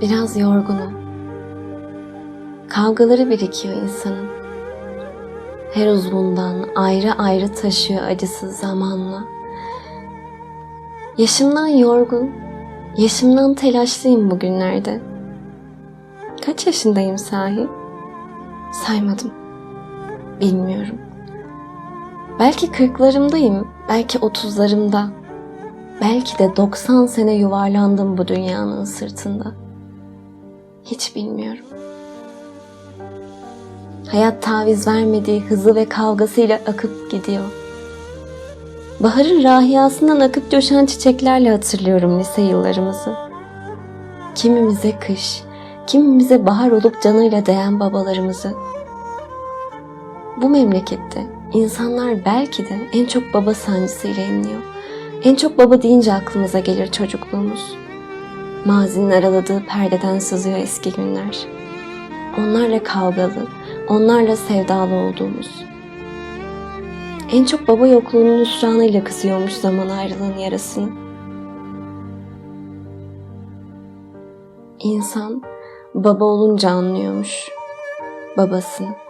Biraz yorgunum. Kavgaları birikiyor insanın. Her uzvundan ayrı ayrı taşıyor acısız zamanla. Yaşımdan yorgun, yaşımdan telaşlıyım bugünlerde. Kaç yaşındayım sahi? Saymadım. Bilmiyorum. Belki kırklarımdayım, belki otuzlarımda. Belki de 90 sene yuvarlandım bu dünyanın sırtında. Hiç bilmiyorum. Hayat taviz vermediği hızı ve kavgasıyla akıp gidiyor. Baharın rahiyasından akıp coşan çiçeklerle hatırlıyorum lise yıllarımızı. Kimimize kış, kimimize bahar olup canıyla değen babalarımızı. Bu memlekette insanlar belki de en çok baba sancısıyla inliyor. En çok baba deyince aklımıza gelir çocukluğumuz. Mazinin araladığı perdeden sızıyor eski günler. Onlarla kavgalı, onlarla sevdalı olduğumuz. En çok baba yokluğunun hüsranıyla kızıyormuş zaman ayrılığın yarasını. İnsan baba olunca anlıyormuş babasını.